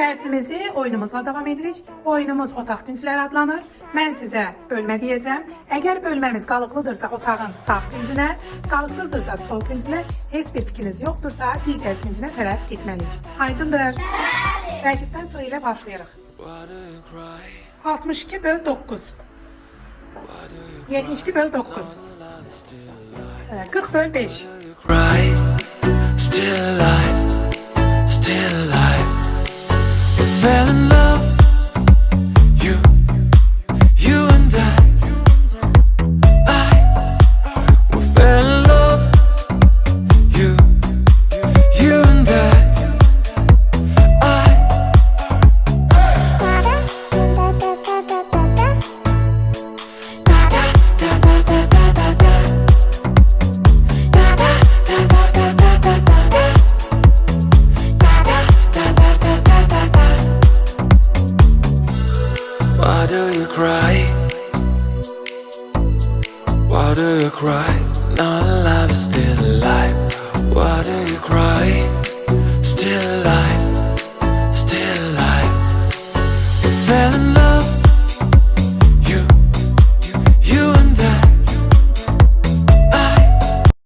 Dərsimizi oyunumuzla davam edirik. Oyunumuz otaq küncləri adlanır. Mən sizə bölmə deyəcəm. Əgər bölməmiz qalıqlıdırsa otağın sağ küncünə, qalıqsızdırsa sol küncünə, heç bir fikriniz yoxdursa digər küncünə tərəf getməliyik. Aydındır? Rəşiddən sıra ilə başlayırıq. Why do you cry? 62 böl 9. 72 böl 9. Love is still alive. Ee, 40 böl 5. Why do you cry? Why do you cry? Love is still alive. Why do you cry? Still alive.